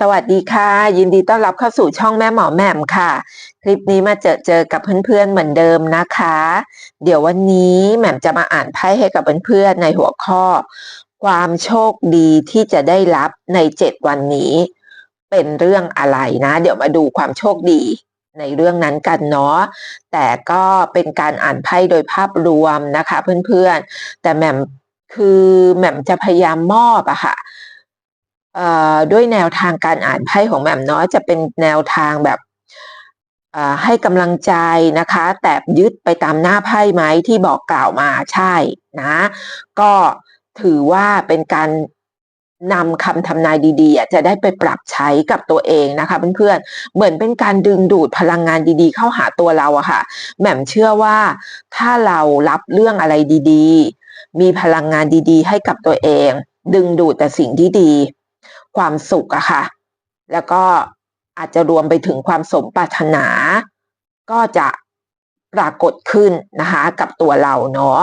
สวัสดีค่ะ ยินดีต้อนรับเข้าสู่ช่องแม่หมอแหม่มค่ะ คลิปนี้มาเจอเจอกับเพื่อนๆเหมือนเดิมนะคะ เดี๋ยววันนี้แหม่มจะมาอ่านไพ่ให้กับเพื่อนๆในหัวข้อ ความโชคดีที่จะได้รับในเจ็ดวันนี้ เป็นเรื่องอะไรนะ เดี๋ยวมาดูความโชคดีในเรื่องนั้นกันเนาะแต่ก็เป็นการอ่านไพ่โดยภาพรวมนะคะ เพื่อนๆ แต่แหม่มคือแหม่มจะพยายามมอบอะค่ะเอ่อ ด้วยแนวทางการอ่านไพ่ของแหม่มเนาะจะเป็นแนวทางแบบให้กำลังใจนะคะ แต่ยึดไปตามหน้าไพ่ไหมที่บอกกล่าวมาใช่นะ ก็ถือว่าเป็นการนำคำทำนายดีๆจะได้ไปปรับใช้กับตัวเองนะคะเพื่อนๆเหมือนเป็นการดึงดูดพลังงานดีๆ เข้าหาตัวเราอะค่ะแหม่มเชื่อว่าถ้าเรารับเรื่องอะไรดีๆ มีพลังงานดีๆ ให้กับตัวเอง ดึงดูดแต่สิ่งที่ดี ความสุขอะค่ะ แล้วก็อาจจะรวมไปถึงความสมปรารถนา ก็จะปรากฏขึ้นนะคะ กับตัวเราเนาะ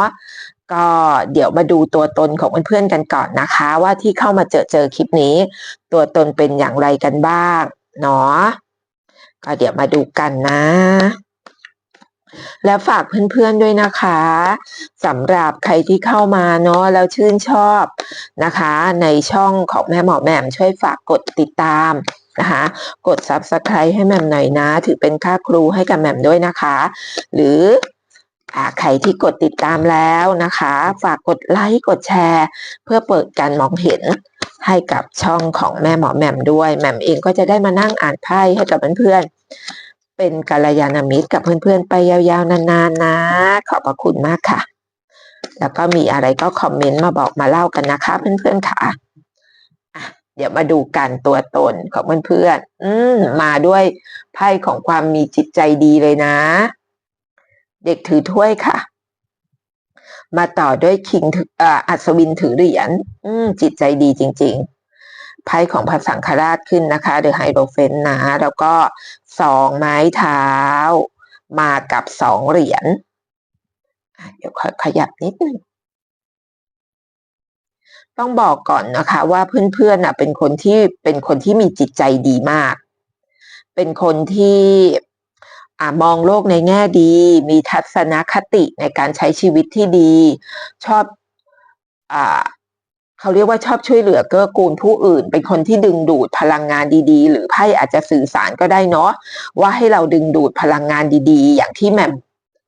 ก็เดี๋ยวมาดูตัวตนของเพื่อนๆกันก่อนนะคะ ว่าที่เข้ามาเจอเจอคลิปนี้ ตัวตนเป็นอย่างไรกันบ้างเนาะก็เดี๋ยวมาดูกันนะ แล้วฝากเพื่อนๆด้วยนะคะสำหรับใครที่เข้ามาเนาะแล้วชื่นชอบนะคะ ในช่องของแม่หมอแหม่มช่วยฝากกดติดตามนะคะกด subscribe ให้แหม่มหน่อยนะ ถือเป็นค่าครูให้กับแหม่มด้วยนะคะ หรือใครที่กดติดตามแล้วนะคะ ฝากกดไลค์กดแชร์ เพื่อเปิดการมองเห็นให้กับช่องของแม่หมอแหม่มด้วยแหม่มเองก็จะได้มานั่งอ่านไพ่ให้กับเพื่อนๆ เป็นกัลยาณมิตรกับเพื่อนๆ ไปยาวๆ นานๆนะ ขอบพระคุณมากค่ะ แล้วก็มีอะไรก็คอมเมนต์มาบอกมาเล่ากันนะคะ เพื่อนๆค่ะเดี๋ยวมาดูกันตัวตนของเพื่อนๆอืมมาด้วยไพ่ของความมีจิตใจดีเลยนะ เด็กถือถ้วยค่ะ มาต่อด้วยคิงถืออัศวินถือเหรียญอืมจิตใจดีจริง ๆไพ่ของพระสังฆราชขึ้นนะคะเดอะไฮโดรเฟนนะแล้วก็ สองไม้เท้า มากับสองเหรียญเดี๋ยวขอขยับนิดนึงต้องบอกก่อนนะคะ ว่าเพื่อนๆน่ะเป็นคนที่เป็นคนที่มีจิตใจดีมาก เป็นคนที่อมองโลกในแง่ดี มีทัศนคติในการใช้ชีวิตที่ดี ชอบอ เขาเรียกว่าชอบช่วยเหลือเกื้อกูลผู้อื่น เป็นคนที่ดึงดูดพลังงานดีๆ หรือไพ่อาจจะสื่อสารก็ได้เนาะว่าให้เราดึงดูดพลังงานดีๆ อย่างที่แมม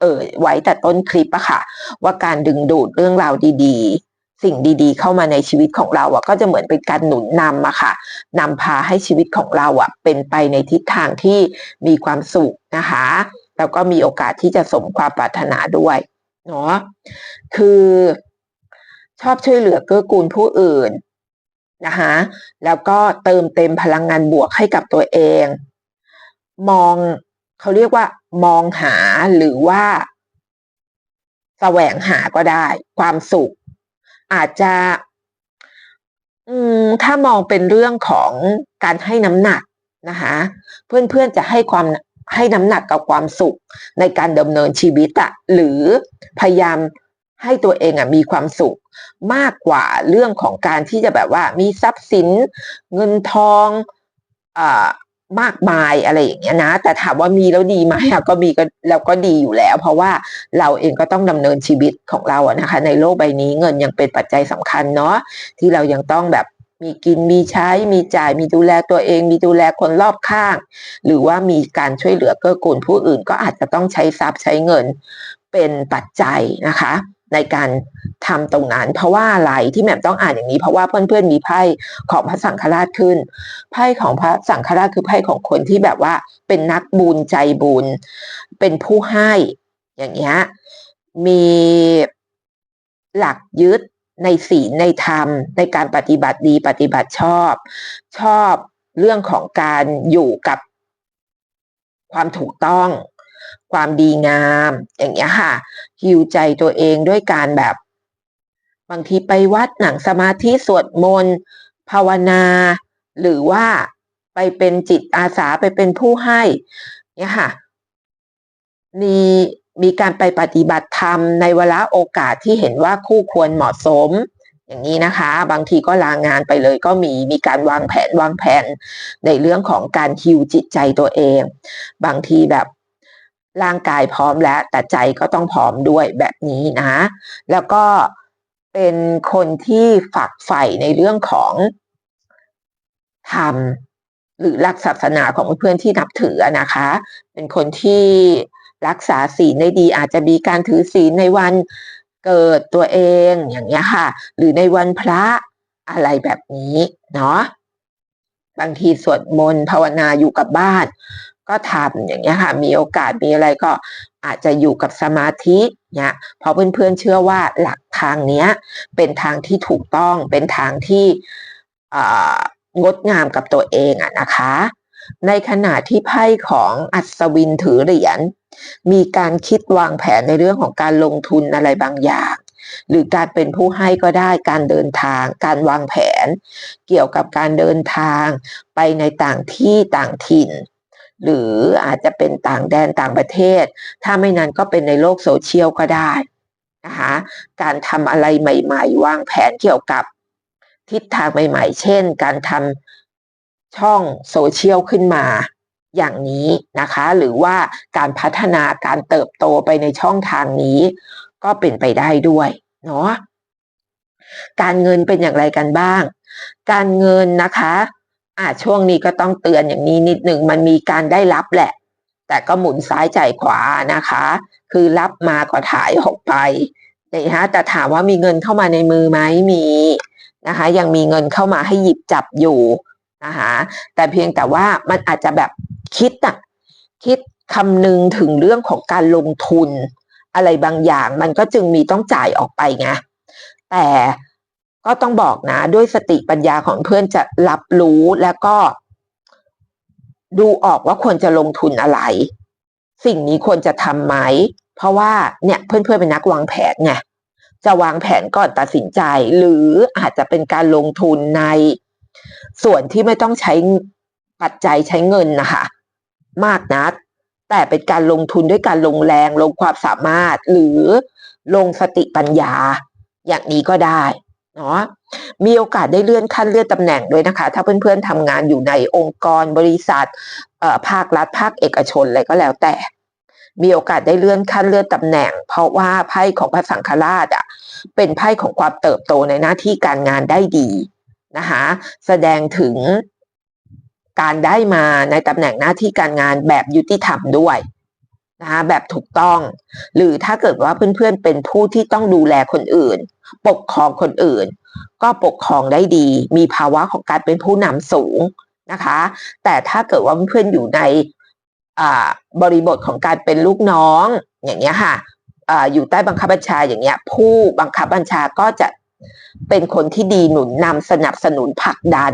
เอ่ยไว้แต่ต้นคลิปอะค่ะ ว่าการดึงดูดเรื่องราวดีๆ สิ่งดีๆ เข้ามาในชีวิตของเราอะก็จะเหมือนเป็นการหนุนนำอะค่ะนำพาให้ชีวิตของเราอะเป็นไปในทิศทางที่มีความสุขนะคะแล้วก็มีโอกาสที่จะสมความปรารถนาด้วยเนาะคือ ชอบช่วยเหลือเกื้อกูลผู้อื่นนะคะแล้วก็เติมเต็มพลังงานบวกให้กับตัวเอง มองเขาเรียกว่า มองหาหรือว่าแสวงหาก็ได้ ความสุข อาจจะถ้ามองเป็นเรื่องของการให้น้ำหนักนะคะเพื่อนๆจะให้ความให้น้ำหนักกับความสุขในการดำเนินชีวิตอะหรือพยายาม ให้ตัวเองอะมีความสุขมากกว่าเรื่องของการที่จะแบบว่ามีทรัพย์สินเงินทองอ่ามากมายอะไรอย่างเงี้ยนะ แต่ถามว่ามีแล้วดีไหมอะก็มีก็แล้วก็ดีอยู่แล้ว เพราะว่าเราเองก็ต้องดำเนินชีวิตของเราอะนะคะ ในโลกใบนี้เงินยังเป็นปัจจัยสำคัญเนาะที่เรายังต้องแบบมีกินมีใช้มีจ่ายมีดูแลตัวเอง มีดูแลคนรอบข้าง หรือว่ามีการช่วยเหลือเกื้อกูลผู้อื่นก็อาจจะต้องใช้ทรัพย์ใช้เงินเป็นปัจจัยนะคะ ในการทำตรงนั้น เพราะว่าอะไรที่แหม่มต้องอ่านอย่างนี้ เพราะว่าเพื่อนๆมีไพ่ของพระสังฆราชขึ้น ไพ่ของพระสังฆราชคือไพ่ของคนที่แบบว่าเป็นนักบุญใจบุญ เป็นผู้ให้อย่างเงี้ยมีหลักยึดในศีลในธรรม ในการปฏิบัติดีปฏิบัติชอบ ชอบเรื่องของการอยู่กับความถูกต้อง ความดีงาม อย่างเงี้ยค่ะ ฮิวใจตัวเองด้วยการแบบ บางทีไปวัดหนังสมาธิสวดมนต์ภาวนา หรือว่าไปเป็นจิตอาสาไปเป็นผู้ให้เนี่ยค่ะมีมีการไปปฏิบัติธรรมในเวลาโอกาสที่เห็นว่าคู่ควรเหมาะสม อย่างนี้นะคะ บางทีก็ลางงานไปเลยก็มีมีการวางแผนวางแผนในเรื่องของการฮิวจิตใจตัวเอง บางทีแบบ ร่างกายพร้อมแล้ว แต่ใจก็ต้องพร้อมด้วยแบบนี้นะ แล้วก็เป็นคนที่ฝักใฝ่ในเรื่องของธรรมหรือหลักศาสนาของเพื่อนที่นับถือนะคะ เป็นคนที่รักษาศีลได้ดี อาจจะมีการถือศีลในวันเกิดตัวเองอย่างเงี้ยค่ะ หรือในวันพระอะไรแบบนี้เนาะบางทีสวดมนต์ภาวนาอยู่กับบ้าน ก็ทำอย่างเงี้ยค่ะ มีโอกาสมีอะไรก็อาจจะอยู่กับสมาธิเนี่ยเพราะเพื่อนๆเชื่อว่าหลักทางเนี้ยเป็นทางที่ถูกต้องเป็นทางที่งดงามกับตัวเองอะนะคะ ในขณะที่ไพ่ของอัศวินถือเหรียญมีการคิดวางแผนในเรื่องของการลงทุนอะไรบางอย่าง หรือการเป็นผู้ให้ก็ได้การเดินทาง การวางแผน เกี่ยวกับการเดินทางไปในต่างที่ต่างถิ่น หรืออาจจะเป็นต่างแดนต่างประเทศ ถ้าไม่นั้นก็เป็นในโลกโซเชียลก็ได้นะคะการทำอะไรใหม่ๆ วางแผนเกี่ยวกับทิศทางใหม่ๆ เช่น การทำช่องโซเชียลขึ้นมาอย่างนี้นะคะ หรือว่าการพัฒนาการเติบโตไปในช่องทางนี้ ก็เป็นไปได้ด้วยเนาะการเงินเป็นอย่างไรกันบ้าง การเงินนะคะ อ่าช่วงนี้ก็ต้องเตือนอย่างนี้นิดหนึ่งมันมีการได้รับแหละ แต่ก็หมุนซ้ายจ่ายขวานะคะ คือรับมาก็ถ่ายออกไปนะแต่ถามว่ามีเงินเข้ามาในมือไหมมีนะคะ ยังมีเงินเข้ามาให้หยิบจับอยู่นะคะแต่เพียงแต่ว่ามันอาจจะแบบคิดอะคิดคำนึงถึงเรื่องของการลงทุน อะไรบางอย่างมันก็จึงมีต้องจ่ายออกไปไงแต่ ก็ต้องบอกนะ ด้วยสติปัญญาของเพื่อนจะรับรู้แล้วก็ ดูออกว่าควรจะลงทุนอะไร สิ่งนี้ควรจะทำไหม เพราะว่าเนี่ยเพื่อนๆเป็นนักวางแผนไงจะวางแผนก่อนตัดสินใจ หรืออาจจะเป็นการลงทุนในส่วนที่ไม่ต้องใช้ปัจจัยใช้เงินนะคะ มากนักแต่เป็นการลงทุนด้วยการลงแรงลงความสามารถ หรือลงสติปัญญา อย่างนี้ก็ได้ เนาะมีโอกาสได้เลื่อนขั้นเลื่อนตำแหน่งด้วยนะคะ ถ้าเพื่อนๆทำงานอยู่ในองค์กรบริษัทภาครัฐภาคเอกชนอะไรก็แล้วแต่ มีโอกาสได้เลื่อนขั้นเลื่อนตำแหน่ง เพราะว่าไพ่ของพระสังฆราชอะเป็นไพ่ของความเติบโตในหน้าที่การงานได้ดีนะคะแสดงถึงการได้มาในตำแหน่งหน้าที่การงานแบบยุติธรรมด้วยนะคะแบบถูกต้อง หรือถ้าเกิดว่าเพื่อนๆเป็นผู้ที่ต้องดูแลคนอื่น ปกครองคนอื่น ก็ปกครองได้ดี มีภาวะของการเป็นผู้นำสูงนะคะ แต่ถ้าเกิดว่าเพื่อนอยู่ในบริบทของการเป็นลูกน้องอย่างเงี้ยค่ะอยู่ใต้บังคับบัญชาอย่างเงี้ย ผู้บังคับบัญชาก็จะเป็นคนที่ดีหนุนนำสนับสนุนผลักดัน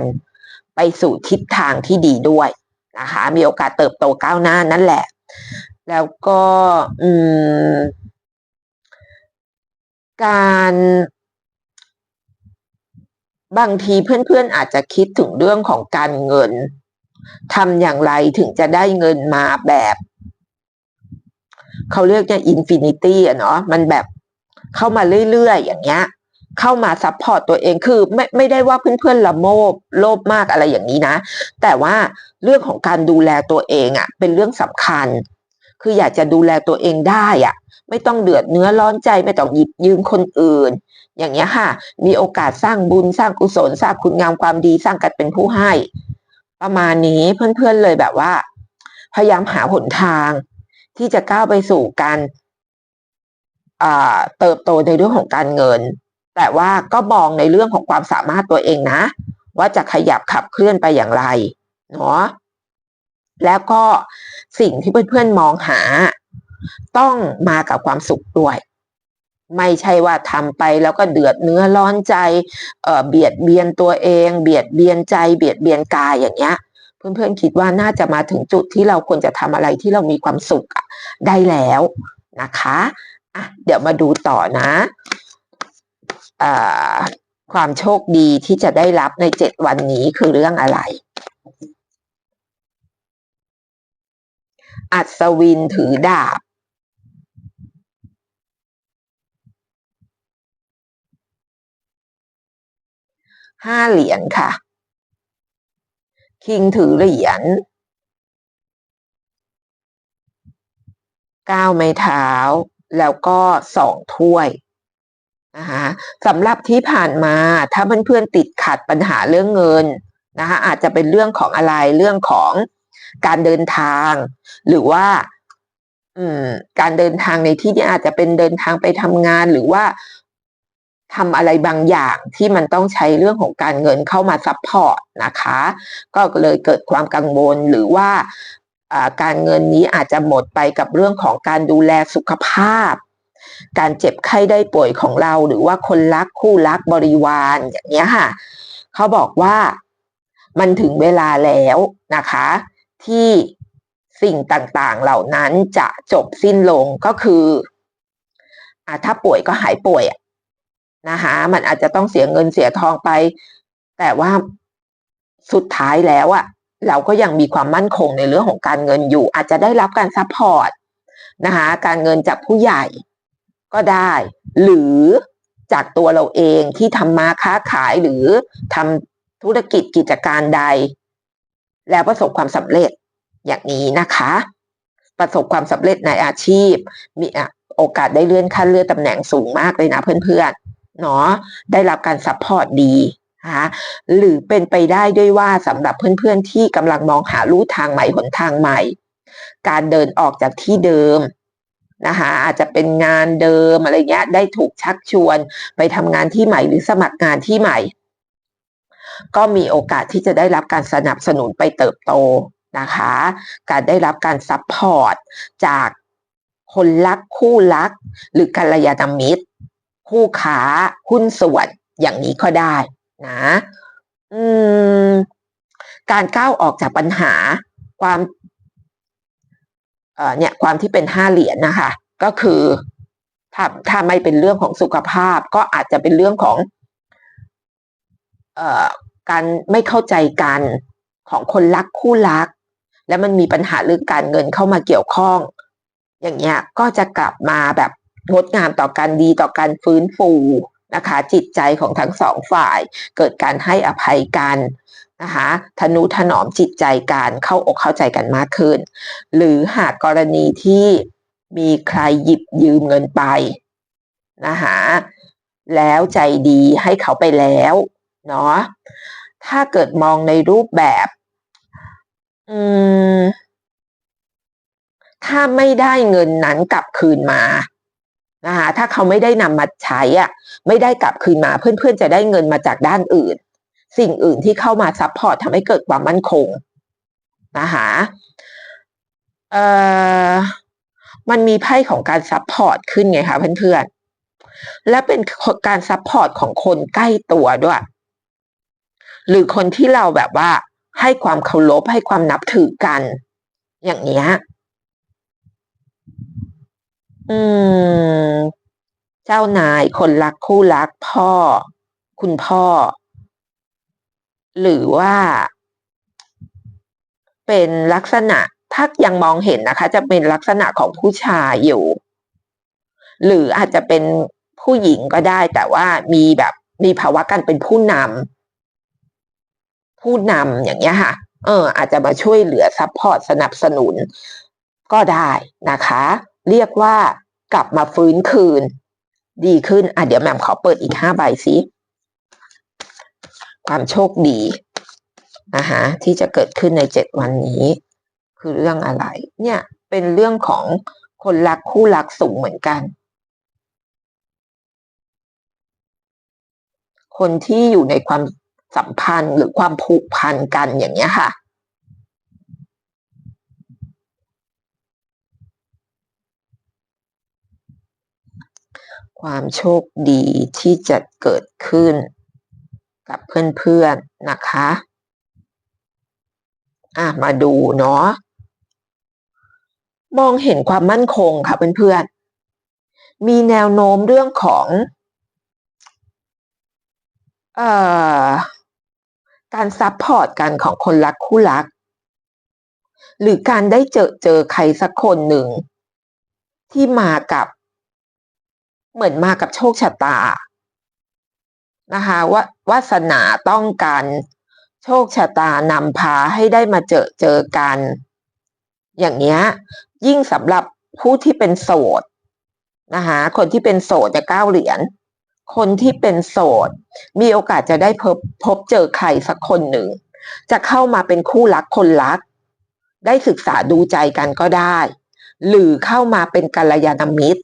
ไปสู่ทิศทางที่ดีด้วยนะคะ มีโอกาสเติบโตก้าวหน้านั่นแหละ แล้วก็ อืม การบางทีเพื่อนๆอาจจะคิดถึงเรื่องของการเงินทำอย่างไรถึงจะได้เงินมาแบบ เขาเรียกเนี่ยอินฟินิตี้อะเนาะมันแบบเข้ามาเรื่อยๆ อย่างเงี้ย เข้ามาซัพพอร์ตตัวเองคือไม่ไม่ได้ว่าเพื่อนๆละโมบโลภมากอะไรอย่างนี้นะ แต่ว่าเรื่องของการดูแลตัวเองอะ่ะเป็นเรื่องสำคัญ คืออยากจะดูแลตัวเองได้อะ่ะ ไม่ต้องเดือดเนื้อร้อนใจไม่ต้องหยิบยืมคนอื่น อย่างเงี้ยค่ะ มีโอกาสสร้างบุญสร้างกุศลสร้างคุณงามความดีสร้างกันเป็นผู้ให้ ประมาณนี้เพื่อนๆเลยแบบว่า พยายามหาหนทาง ที่จะก้าวไปสู่การเติบโตในเรื่องของการเงิน แต่ว่าก็มองในเรื่องของความสามารถตัวเองนะ ว่าจะขยับขับเคลื่อนไปอย่างไรเนาะแล้วก็สิ่งที่เพื่อนๆมองหา ต้องมากับความสุขด้วย ไม่ใช่ว่าทำไปแล้วก็เดือดเนื้อร้อนใจเเบียดเบียนตัวเอง เบียดเบียนใจ เบียดเบียนกายอย่างเงี้ย เพื่อนๆคิดว่าน่าจะมาถึงจุดที่เราควรจะทำอะไรที่เรามีความสุขได้แล้วนะคะอะเดี๋ยวมาดูต่อนะความโชคดีที่จะได้รับในเจ็ดวันนี้คือเรื่องอะไร อัศวินถือดาบ ห้าเหรียญค่ะ คิงถือเหรียญก้าไม้เท้า แล้วก็สองถ้วยนะคะสำหรับที่ผ่านมาถ้าเพื่อนๆติดขัดปัญหาเรื่องเงินนะคะอาจจะเป็นเรื่องของอะไรเรื่องของการเดินทาง หรือว่าการเดินทางในที่นี้อาจจะเป็นเดินทางไปทำงานหรือว่า ทำอะไรบางอย่างที่มันต้องใช้เรื่องของการเงินเข้ามาซัพพอร์ตนะคะ ก็เลยเกิดความกังวลหรือว่าการเงินนี้อาจจะหมดไปกับเรื่องของการดูแลสุขภาพ การเจ็บไข้ได้ป่วยของเรา หรือว่าคนรักคู่รักบริวารอย่างเนี้ยค่ะเขาบอกว่ามันถึงเวลาแล้วนะคะ ที่สิ่งต่างๆเหล่านั้นจะจบสิ้นลงก็คืออถ้าป่วยก็หายป่วย นะคะมันอาจจะต้องเสียเงินเสียทองไป แต่ว่าสุดท้ายแล้วอะเราก็ยังมีความมั่นคงในเรื่องของการเงินอยู่ อาจจะได้รับการซัพพอร์ตนะคะการเงินจากผู้ใหญ่ก็ได้ หรือจากตัวเราเองที่ทำมาค้าขายหรือทำธุรกิจกิจการใด แล้วประสบความสำเร็จอย่างนี้นะคะ ประสบความสำเร็จในอาชีพ มีโอกาสได้เลื่อนขั้นเลื่อนตำแหน่งสูงมากเลยนะเพื่อนๆ เนาะได้รับการซัพพอร์ตดีนะคะหรือเป็นไปได้ด้วยว่าสำหรับเพื่อนๆที่กำลังมองหาลู่ทางใหม่หนทางใหม่ การเดินออกจากที่เดิมนะคะอาจจะเป็นงานเดิมอะไรเงี้ยได้ถูกชักชวนไปทำงานที่ใหม่หรือสมัครงานที่ใหม่ ก็มีโอกาสที่จะได้รับการสนับสนุนไปเติบโตนะคะ การได้รับการซัพพอร์ตจากคนรักคู่รัก หรือกัลยาณมิตร คู่ค้าหุ้นส่วนอย่างนี้ก็ได้นะอืมการก้าวออกจากปัญหาความเอ่อเนี่ยความที่เป็นห้าเหรียญนะคะ ก็คือถ้าถ้าไม่เป็นเรื่องของสุขภาพ ก็อาจจะเป็นเรื่องของเอ่อการไม่เข้าใจกันของคนรักคู่รัก แล้วมันมีปัญหาเรื่องการเงินเข้ามาเกี่ยวข้อง อย่างเงี้ยก็จะกลับมาแบบ งดงามต่อกันดีต่อการฟื้นฟูนะคะ จิตใจของทั้งสองฝ่าย เกิดการให้อภัยกันนะคะทนุถนอมจิตใจการเข้าอกเข้าใจกันมากขึ้น หรือหากกรณีที่มีใครหยิบยืมเงินไปนะคะแล้วใจดีให้เขาไปแล้วเนาะถ้าเกิดมองในรูปแบบอืมถ้าไม่ได้เงินนั้นกลับคืนมา นะคะถ้าเขาไม่ได้นำมาใช้อะไม่ได้กลับคืนมาเพื่อนๆจะได้เงินมาจากด้านอื่น สิ่งอื่นที่เข้ามาซัพพอร์ตทำให้เกิดความมั่นคงนะคะเอ่อมันมีไพ่ของการซัพพอร์ตขึ้นไงคะเพื่อนๆ และเป็นการซัพพอร์ตของคนใกล้ตัวด้วย หรือคนที่เราแบบว่าให้ความเคารพให้ความนับถือกัน อย่างเนี้ย อืม เจ้านายคนรักคู่รักพ่อ คุณพ่อ หรือว่า เป็นลักษณะถ้ายังมองเห็นนะคะ จะเป็นลักษณะของผู้ชายอยู่ หรืออาจจะเป็นผู้หญิงก็ได้ แต่ว่ามีแบบมีภาวะการเป็นผู้นำผู้นำอย่างเงี้ยค่ะ เออ อาจจะมาช่วยเหลือซัพพอร์ตสนับสนุนก็ได้นะคะ เรียกว่ากลับมาฟื้นคืน ดีขึ้น อะเดี๋ยวแม่มขอเปิดอีกห้าใบสิความโชคดีนะคะที่จะเกิดขึ้นในเจ็ดวันนี้ คือเรื่องอะไร เนี่ยเป็นเรื่องของคนรักคู่รักสูงเหมือนกัน คนที่อยู่ในความสัมพันธ์หรือความผูกพันกันอย่างเงี้ยค่ะ ความโชคดีที่จะเกิดขึ้นกับเพื่อนๆนะคะ อะมาดูเนาะ มองเห็นความมั่นคงค่ะเพื่อนๆ มีแนวโน้มเรื่องของ เอการซัพพอร์ตกันของคนรักคู่รัก หรือการได้เจอเจอใครสักคนหนึ่ง ที่มากับ เหมือนมากับโชคชะตานะคะว่าวาสนาต้องการโชคชะตานำพาให้ได้มาเจอเจอกัน อย่างเนี้ยยิ่งสำหรับผู้ที่เป็นโสดนะคะคนที่เป็นโสดจะเก้าเหรียญคนที่เป็นโสด มีโอกาสจะได้พบพบเจอใครสักคนหนึ่ง จะเข้ามาเป็นคู่รักคนรัก ได้ศึกษาดูใจกันก็ได้ หรือเข้ามาเป็นกัลยาณมิตร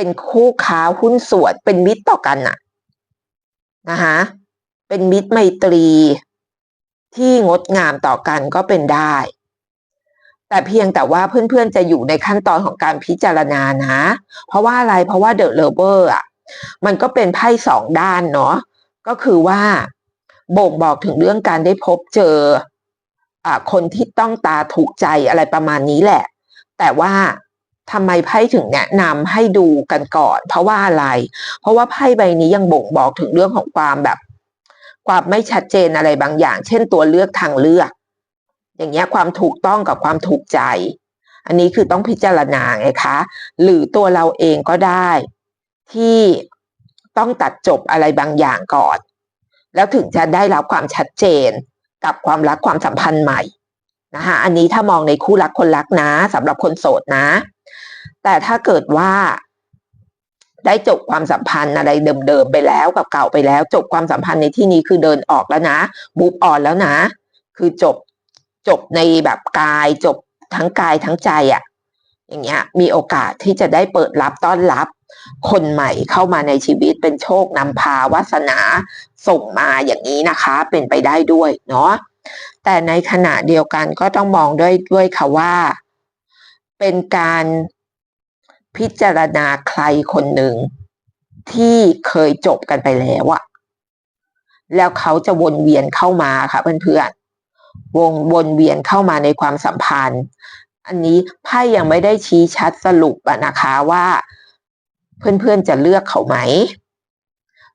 เป็นคู่ค้าหุ้นส่วน เป็นมิตรต่อกันน่ะนะคะเป็นมิตรไมตรีที่งดงามต่อกันก็เป็นได้ แต่เพียงแต่ว่าเพื่อนๆจะอยู่ในขั้นตอนของการพิจารณานะ เพราะว่าอะไรเพราะว่าเดอะเลเวอร์อะมันก็เป็นไพ่สองด้านเนาะก็คือว่าบ่งบอกถึงเรื่องการได้พบเจออ่าคนที่ต้องตาถูกใจอะไรประมาณนี้แหละ แต่ว่า ทำไมไพ่ถึงแนะนำให้ดูกันก่อน เพราะว่าอะไร เพราะว่าไพ่ใบนี้ยังบ่งบอกถึงเรื่องของความแบบ ความไม่ชัดเจนอะไรบางอย่าง เช่นตัวเลือกทางเลือก อย่างเงี้ยความถูกต้องกับความถูกใจ อันนี้คือต้องพิจารณาไงคะ หรือตัวเราเองก็ได้ ที่ต้องตัดจบอะไรบางอย่างก่อน แล้วถึงจะได้รับความชัดเจนกับความรักความสัมพันธ์ใหม่นะคะอันนี้ถ้ามองในคู่รักคนรักนะสำหรับคนโสดนะ แต่ถ้าเกิดว่า ได้จบความสัมพันธ์อะไรเดิมๆไปแล้วกับเก่าไปแล้ว จบความสัมพันธ์ในที่นี้คือเดินออกแล้วนะบูบออนแล้วนะ คือจบจบในแบบกาย จบทั้งกายทั้งใจอะ่ะ อย่างเงี้ย มีโอกาสที่จะได้เปิดรับต้อนรับ คนใหม่เข้ามาในชีวิตเป็นโชคนำพาวาสนาส่งมาอย่างนี้นะคะ เป็นไปได้ด้วยเนาะแต่ในขณะเดียวกันก็ต้องมองด้วยด้วยค่ะว่า เป็นการ พิจารณาใครคนหนึ่ง ที่เคยจบกันไปแล้วอะแล้วเขาจะวนเวียนเข้ามาค่ะเพื่อนๆวงวนเวียนเข้ามาในความสัมพันธ์ อันนี้ไพ่ยังไม่ได้ชี้ชัดสรุปอะนะคะว่า เพื่อนๆจะเลือกเขาไหม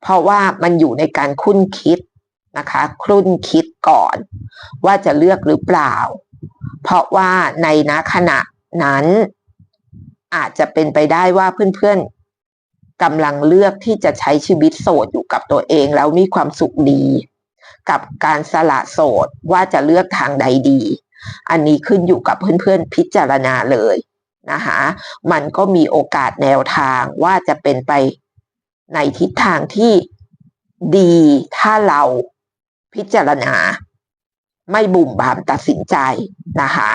เพราะว่ามันอยู่ในการคุ้นคิดนะคะครุ่นคิดก่อน ว่าจะเลือกหรือเปล่า เพราะว่าในณขณะนั้น อาจจะเป็นไปได้ว่าเพื่อนๆกำลังเลือกที่จะใช้ชีวิตโสดอยู่กับตัวเองแล้วมีความสุขดี กับการสละโสดว่าจะเลือกทางใดดี อันนี้ขึ้นอยู่กับเพื่อนๆพิจารณาเลยนะคะมันก็มีโอกาสแนวทางว่าจะเป็นไปในทิศทางที่ดีถ้าเราพิจารณา ไม่บุ่มบามตัดสินใจนะคะ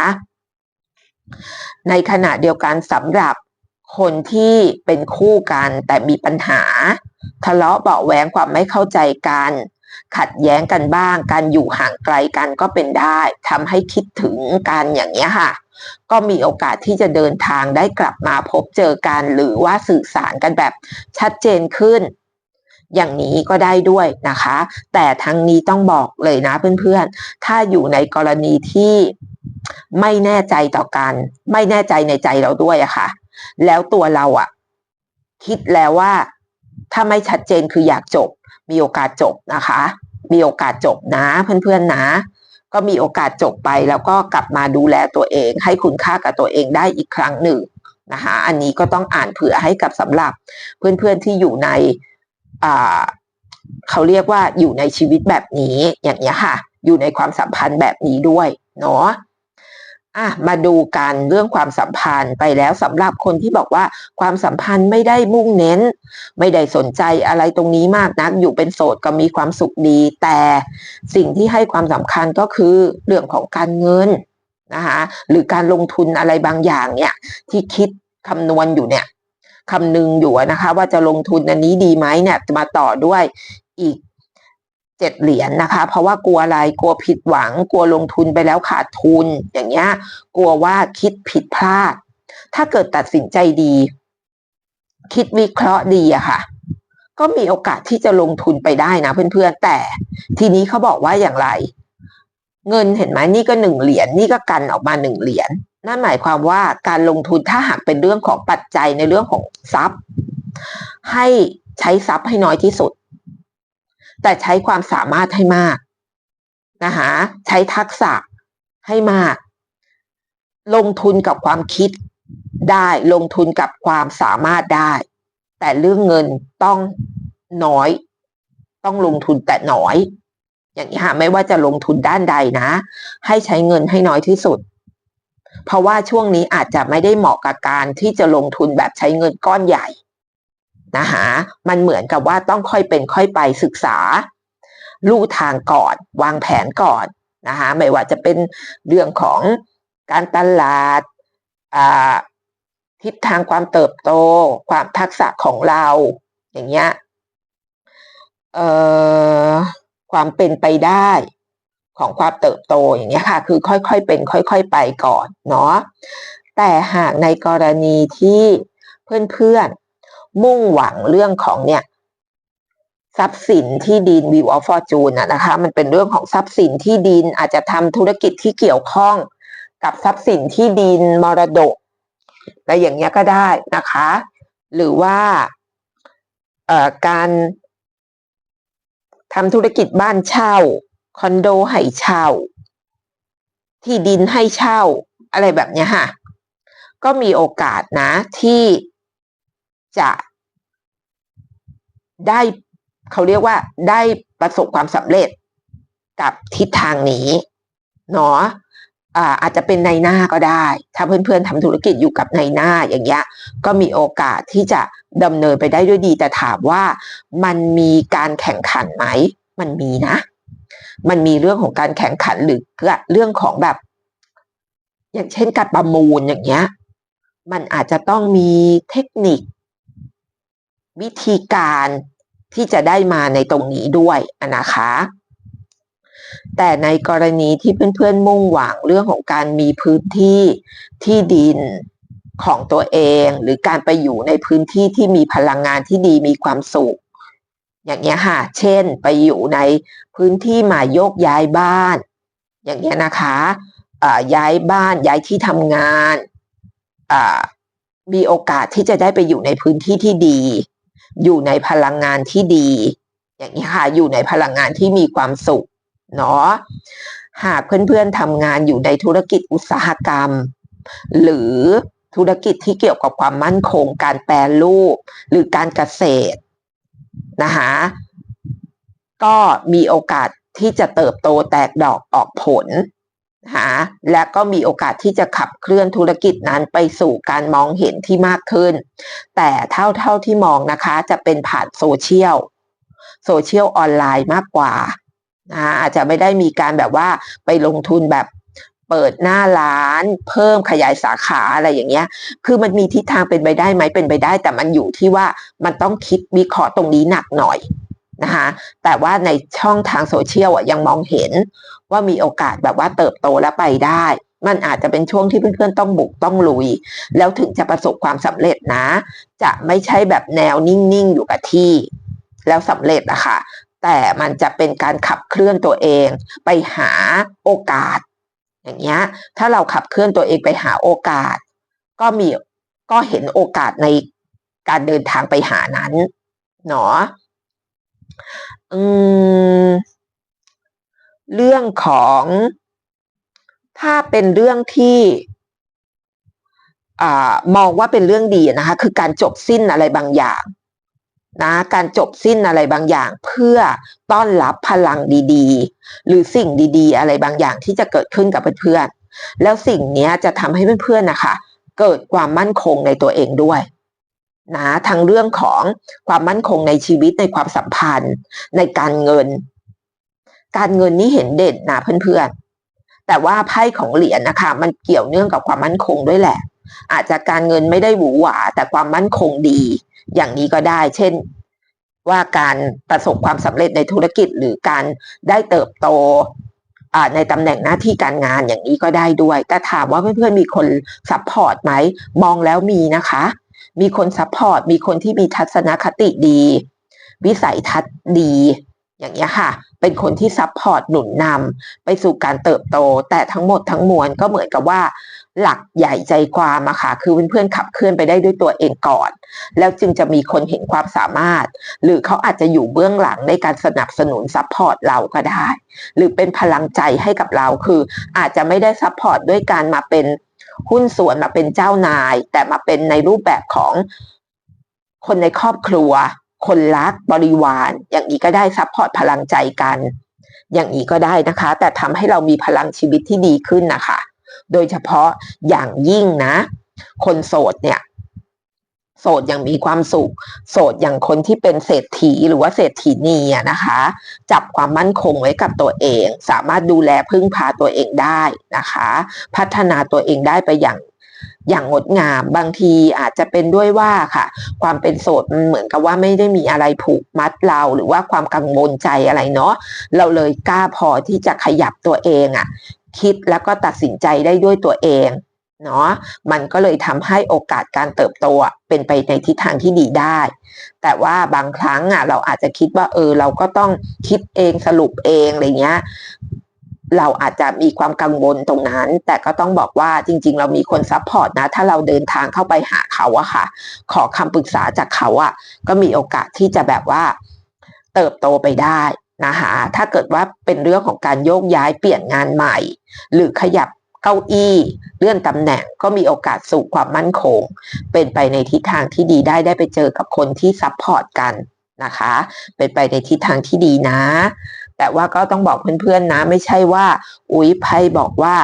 ในขณะเดียวกันสำหรับคนที่เป็นคู่กันแต่มีปัญหา ทะเลาะเบาแหวงความไม่เข้าใจกัน ขัดแย้งกันบ้าง การอยู่ห่างไกลกันก็เป็นได้ทำให้คิดถึงกันอย่างนี้ค่ะ ก็มีโอกาสที่จะเดินทางได้กลับมาพบเจอกันหรือว่าสื่อสารกันแบบชัดเจนขึ้น อย่างนี้ก็ได้ด้วยนะคะ แต่ทั้งนี้ต้องบอกเลยนะเพื่อนๆ ถ้าอยู่ในกรณีที่ ไม่แน่ใจต่อกัน ไม่แน่ใจในใจเราด้วยอะค่ะ แล้วตัวเราอะคิดแล้วว่า ถ้าไม่ชัดเจนคืออยากจบ มีโอกาสจบนะคะ มีโอกาสจบนะ เพื่อนๆนะ ก็มีโอกาสจบไป แล้วก็กลับมาดูแลตัวเอง ให้คุณค่ากับตัวเองได้อีกครั้งหนึ่งนะคะอันนี้ก็ต้องอ่านเผื่อให้กับสำหรับเพื่อนๆที่อยู่ในเขาเรียกว่าอยู่ในชีวิตแบบนี้อย่างนี้ยค่ะ อยู่ในความสัมพันธ์แบบนี้ด้วยเนาะ อะมาดูกันเรื่องความสัมพันธ์ไปแล้วสำหรับคนที่บอกว่าความสัมพันธ์ไม่ได้มุ่งเน้น ไม่ได้สนใจอะไรตรงนี้มากนัก อยู่เป็นโสดก็มีความสุขดี แต่สิ่งที่ให้ความสำคัญก็คือเรื่องของการเงินนะคะหรือการลงทุนอะไรบางอย่างเนี่ยที่คิดคำนวณอยู่เนี่ยคำนึงอยู่นะคะ ว่าจะลงทุนอันนี้ดีไหมเนี่ยจะมาต่อด้วยอีก เจ็ดเหรียญนนะคะ เพราะว่ากลัวอะไรกลัวผิดหวัง กลัวลงทุนไปแล้วขาดทุน อย่างเงี้ย กลัวว่าคิดผิดพลาด ถ้าเกิดตัดสินใจดี คิดวิเคราะห์ดีอะค่ะ ก็มีโอกาสที่จะลงทุนไปได้นะเพื่อนๆ แต่ทีนี้เขาบอกว่าอย่างไร เงินเห็นไหมนี่ก็หนึ่งเหรียญนี่ก็กันออกมาหนึ่งเหรียญนั่นหมายความว่าการลงทุนถ้าหากเป็นเรื่องของปัจจัยในเรื่องของทรัพย์ ให้ใช้ทรัพย์ให้น้อยที่สุด แต่ใช้ความสามารถให้มากนะคะใช้ทักษะให้มาก ลงทุนกับความคิดได้ลงทุนกับความสามารถได้ แต่เรื่องเงินต้องน้อย ต้องลงทุนแต่น้อย อย่างนี้ค่ะไม่ว่าจะลงทุนด้านใดนะ ให้ใช้เงินให้น้อยที่สุด เพราะว่าช่วงนี้อาจจะไม่ได้เหมาะกับการที่จะลงทุนแบบใช้เงินก้อนใหญ่ นะคะมันเหมือนกับว่าต้องค่อยเป็นค่อยไปศึกษาลู่ทางก่อนวางแผนก่อนนะคะไม่ว่าจะเป็นเรื่องของการตลาดทิศทางความเติบโต ความทักษะของเรา อย่างเงี้ยความเป็นไปได้ของความเติบโตอย่างเงี้ยค่ะ คือค่อยๆเป็นค่อย ๆ ไปก่อนเนาะแต่หากในกรณีที่เพื่อนๆ มุ่งหวังเรื่องของเนี่ยทรัพย์สินที่ดิน View of Fortune นะคะ มันเป็นเรื่องของทรัพย์สินที่ดินอาจจะทำธุรกิจที่เกี่ยวข้องกับทรัพย์สินที่ดินมรดกอะไรอย่างเงี้ยก็ได้นะคะ หรือว่าการทำธุรกิจบ้านเช่า คอนโดให้เช่า ที่ดินให้เช่า อะไรแบบนี้ค่ะ ก็มีโอกาสนะที่จะ ได้เขาเรียกว่าได้ประสบความสำเร็จกับทิศทางนี้เนาะอาจจะเป็นในหน้าก็ได้ ถ้าเพื่อนๆทำธุรกิจอยู่กับในหน้าอย่างเงี้ย ก็มีโอกาสที่จะดำเนินไปได้ด้วยดี แต่ถามว่ามันมีการแข่งขันไหม มันมีนะ มันมีเรื่องของการแข่งขันหรือเรื่องของแบบ อย่างเช่นการประมูลอย่างเงี้ย มันอาจจะต้องมีเทคนิค วิธีการที่จะได้มาในตรงนี้ด้วยนะคะ แต่ในกรณีที่เพื่อนๆมุ่งหวังเรื่องของการมีพื้นที่ที่ดินของตัวเอง หรือการไปอยู่ในพื้นที่ที่มีพลังงานที่ดีมีความสุข อย่างเงี้ยค่ะ เช่น ไปอยู่ในพื้นที่มาโยกย้ายบ้าน อย่างเงี้ยนะคะย้ายบ้านย้ายที่ทำงานมีโอกาสที่จะได้ไปอยู่ในพื้นที่ที่ดี อยู่ในพลังงานที่ดี อย่างนี้ค่ะ อยู่ในพลังงานที่มีความสุขเนาะหากเพื่อนๆทำงานอยู่ในธุรกิจอุตสาหกรรม หรือธุรกิจที่เกี่ยวกับความมั่นคง การแปรรูป หรือการเกษตรนะคะก็มีโอกาสที่จะเติบโตแตกดอกออกผล นะคะและก็มีโอกาสที่จะขับเคลื่อนธุรกิจนั้นไปสู่การมองเห็นที่มากขึ้น แต่เท่าเท่าที่มองนะคะจะเป็นผ่านโซเชียลโซเชียลออนไลน์มากกว่านะอาจจะไม่ได้มีการแบบว่าไปลงทุนแบบเปิดหน้าร้านเพิ่มขยายสาขาอะไรอย่างเงี้ย คือมันมีทิศทางเป็นไปได้ไหมเป็นไปได้ แต่มันอยู่ที่ว่ามันต้องคิดวิเคราะห์ตรงนี้หนักหน่อยนะคะแต่ว่าในช่องทางโซเชียลอะยังมองเห็น ว่ามีโอกาสแบบว่าเติบโตและไปได้ มันอาจจะเป็นช่วงที่เพื่อนๆต้องบุกต้องลุย แล้วถึงจะประสบความสำเร็จนะ จะไม่ใช่แบบแนวนิ่งๆอยู่กับที่ แล้วสำเร็จอะค่ะ แต่มันจะเป็นการขับเคลื่อนตัวเอง ไปหาโอกาส อย่างเงี้ยถ้าเราขับเคลื่อนตัวเองไปหาโอกาส ก็มีก็เห็นโอกาสในการเดินทางไปหานั้นเนาะอืม เรื่องของ ถ้าเป็นเรื่องที่อมองว่าเป็นเรื่องดีนะคะ คือการจบสิ้นอะไรบางอย่างนะการจบสิ้นอะไรบางอย่าง เพื่อต้อนรับพลังดีๆ หรือสิ่งดีๆ อะไรบางอย่างที่จะเกิดขึ้นกับเพื่อนๆแล้วสิ่งนี้จะทำให้เพื่อนๆนะคะ เกิดความมั่นคงในตัวเองด้วยนะทั้งเรื่องของความมั่นคงในชีวิตในความสัมพันธ์ ในการเงิน การเงินนี่เห็นเด่นนะเพื่อนๆ แต่ว่าไพ่ของเหรียญนะคะ มันเกี่ยวเนื่องกับความมั่นคงด้วยแหละ อาจจะการเงินไม่ได้หวือหวาแต่ความมั่นคงดี อย่างนี้ก็ได้ เช่น ว่าการประสบความสำเร็จในธุรกิจหรือการได้เติบโตในตำแหน่งหน้าที่การงานอย่างนี้ก็ได้ด้วย แต่ถามว่าเพื่อนๆมีคนซัพพอร์ตไหม มองแล้วมีนะคะ มีคนซัพพอร์ต มีคนที่มีทัศนคติดี วิสัยทัศน์ดี อย่างนี้ค่ะ เป็นคนที่ซัพพอร์ตหนุนนำไปสู่การเติบโต แต่ทั้งหมดทั้งมวลก็เหมือนกับว่า หลักใหญ่ใจความอะค่ะ คือเพื่อนๆขับเคลื่อนไปได้ด้วยตัวเองก่อน แล้วจึงจะมีคนเห็นความสามารถ หรือเขาอาจจะอยู่เบื้องหลังในการสนับสนุนซัพพอร์ตเราก็ได้ หรือเป็นพลังใจให้กับเรา คืออาจจะไม่ได้ซัพพอร์ตด้วยการมาเป็นหุ้นส่วนมาเป็นเจ้านาย แต่มาเป็นในรูปแบบของคนในครอบครัว คนรักบริวาร อย่างนี้ก็ได้ซัพพอร์ตพลังใจกัน อย่างนี้ก็ได้นะคะ แต่ทำให้เรามีพลังชีวิตที่ดีขึ้นนะคะ โดยเฉพาะอย่างยิ่งนะ คนโสดเนี่ยโสดอย่างมีความสุข โสดอย่างคนที่เป็นเศรษฐีหรือว่าเศรษฐีนีนะคะ จับความมั่นคงไว้กับตัวเอง สามารถดูแลพึ่งพาตัวเองได้นะคะ พัฒนาตัวเองได้ไปอย่าง อย่างงดงาม บางทีอาจจะเป็นด้วยว่าค่ะ ความเป็นโสดมันเหมือนกับว่าไม่ได้มีอะไรผูกมัดเราหรือว่าความกังวลใจอะไรเนาะเราเลยกล้าพอที่จะขยับตัวเองอะคิดแล้วก็ตัดสินใจได้ด้วยตัวเองเนาะมันก็เลยทำให้โอกาสการเติบโตเป็นไปในทิศทางที่ดีได้ แต่ว่าบางครั้งอะเราอาจจะคิดว่าเออเราก็ต้องคิดเองสรุปเองอะไรเงี้ย เราอาจจะมีความกังวลตรงนั้น แต่ก็ต้องบอกว่าจริง ๆ เรามีคนซัพพอร์ตนะ ถ้าเราเดินทางเข้าไปหาเขาอะค่ะ ขอคำปรึกษาจากเขาอะก็มีโอกาสที่จะแบบว่า เติบโตไปได้นะคะถ้าเกิดว่าเป็นเรื่องของการโยกย้ายเปลี่ยนงานใหม่ หรือขยับเก้าอี้เลื่อนตำแหน่งก็มีโอกาสสู่ความมั่นคง เป็นไปในทิศทางที่ดีได้ได้ไปเจอกับคนที่ซัพพอร์ตกันนะคะ เป็นไปในทิศทางที่ดีนะ แต่ว่าก็ต้องบอกเพื่อนๆนะ ไม่ใช่ว่า อุ๊ยไพ่บอกว่า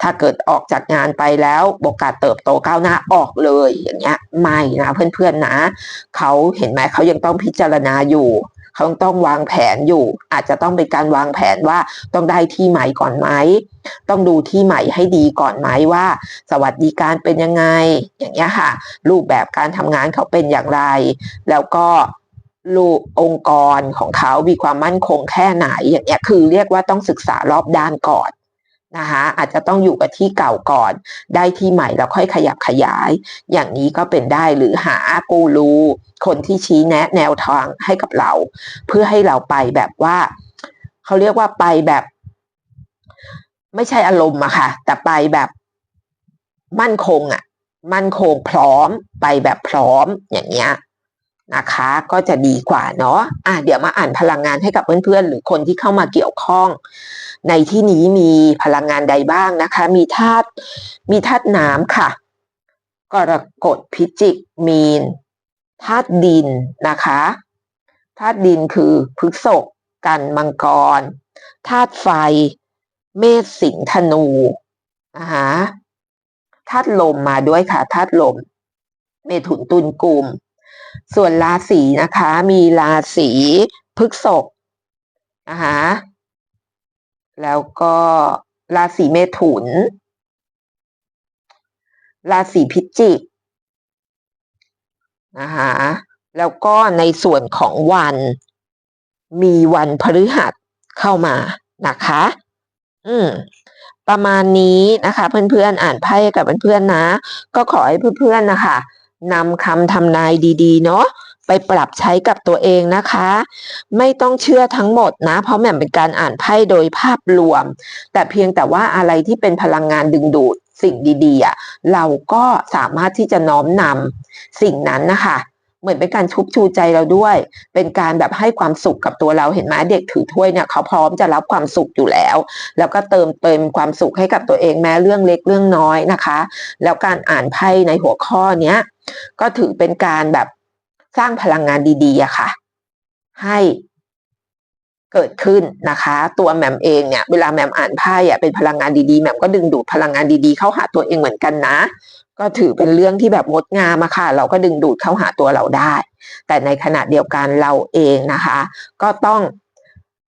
ถ้าเกิดออกจากงานไปแล้วโอกาสเติบโตก้าวหน้าออกเลยอย่างเงี้ยไม่นะเพื่อนๆนะเขาเห็นไหมเขายังต้องพิจารณาอยู่เขาต้องวางแผนอยู่ อาจจะต้องเป็นการวางแผนว่าต้องได้ที่ใหม่ก่อนไหม ต้องดูที่ใหม่ให้ดีก่อนไหมว่า สวัสดิการเป็นยังไง อย่างเงี้ยค่ะ รูปแบบการทำงานเขาเป็นอย่างไร แล้วก็ รูองค์กรของเขามีความมั่นคงแค่ไหนอย่างเงี้ยคือเรียกว่าต้องศึกษารอบด้านก่อนนะคะอาจจะต้องอยู่กับที่เก่าก่อน ได้ที่ใหม่แล้วค่อยขยับขยาย อย่างนี้ก็เป็นได้หรือหากูรูคนที่ชี้แนะแนวทางให้กับเรา เพื่อให้เราไปแบบว่า เขาเรียกว่าไปแบบ ไม่ใช่อารมณ์อะค่ะ แต่ไปแบบมั่นคงอะมั่นคงพร้อมไปแบบพร้อมอย่างเงี้ย นะคะ ก็จะดีกว่าเนาะอะเดี๋ยวมาอ่านพลังงานให้กับเพื่อนๆ หรือคนที่เข้ามาเกี่ยวข้อง ในที่นี้มีพลังงานใดบ้างนะคะ มีธาตุมีธาตุน้ำค่ะกรกฎพิจิก มีนธาตุดินนะคะธาตุดินคือพฤษภกันมังกรธาตุไฟ เมษสิงธนูนะคะธาตุลมมาด้วยค่ะธาตุลม เมถุนตุลกลุ่ม ส่วนราศีนะคะ มีราศีพฤกษภนะคะแล้วก็ราศีเมถุน ราศีพิจิกนะคะแล้วก็ในส่วนของวันมีวันพฤหัสเข้ามานะคะ อืม ประมาณนี้นะคะ เพื่อนๆอ่านไพ่กับเพื่อนๆนะ ก็ขอให้เพื่อนๆนะคะ นำคำทำนายดีๆ เนาะไปปรับใช้กับตัวเองนะคะ ไม่ต้องเชื่อทั้งหมดนะ เพราะแหม่มเป็นการอ่านไพ่โดยภาพรวม แต่เพียงแต่ว่าอะไรที่เป็นพลังงานดึงดูดสิ่งดีๆอะเราก็สามารถที่จะน้อมนำสิ่งนั้นนะคะเหมือนเป็นการชุบชูใจเราด้วย เป็นการแบบให้ความสุขกับตัวเราเห็นไหมเด็กถือถ้วยเนี่ยเขาพร้อมจะรับความสุขอยู่แล้ว แล้วก็เติมเต็มความสุขให้กับตัวเองแม้เรื่องเล็กเรื่องน้อยนะคะ แล้วการอ่านไพ่ในหัวข้อเนี้ย ก็ถือเป็นการแบบสร้างพลังงานดีๆอะค่ะ ให้เกิดขึ้นนะคะ ตัวแหม่มเองเนี่ยเวลาแหม่มอ่านไพ่อะเป็นพลังงานดีๆแหม่มก็ดึงดูดพลังงานดีๆเข้าหาตัวเองเหมือนกันนะ ก็ถือเป็นเรื่องที่แบบงดงามอะค่ะ เราก็ดึงดูดเข้าหาตัวเราได้ แต่ในขณะเดียวกันเราเองนะคะ ก็ต้อง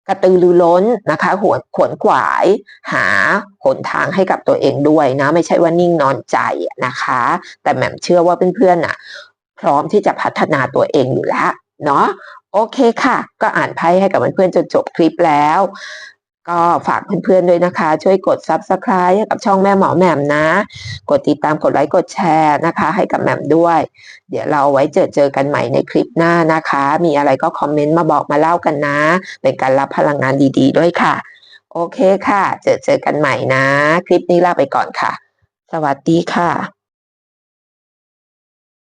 กระตือรือร้นนะคะหวนขวนขวาย หาหนทางให้กับตัวเองด้วยนะ ไม่ใช่ว่านิ่งนอนใจนะคะ แต่แหม่มเชื่อว่าเพื่อนๆน่ะ พร้อมที่จะพัฒนาตัวเองอยู่แล้วเนาะโอเคค่ะ ก็อ่านไพ่ให้กับเพื่อนๆจนจบคลิปแล้ว ก็ฝากเพื่อนๆด้วยนะคะ ช่วยกด subscribe ให้กับช่องแม่หมอแหม่มนะ กดติดตามกดไลค์กดแชร์นะคะ ให้กับแหม่มด้วย เดี๋ยวเราไว้เจอเจอกันใหม่ในคลิปหน้านะคะ มีอะไรก็คอมเมนต์มาบอกมาเล่ากันนะ เป็นการรับพลังงานดีๆด้วยค่ะ โอเคค่ะ เจอเจอกันใหม่นะ คลิปนี้ลาไปก่อนค่ะ สวัสดีค่ะ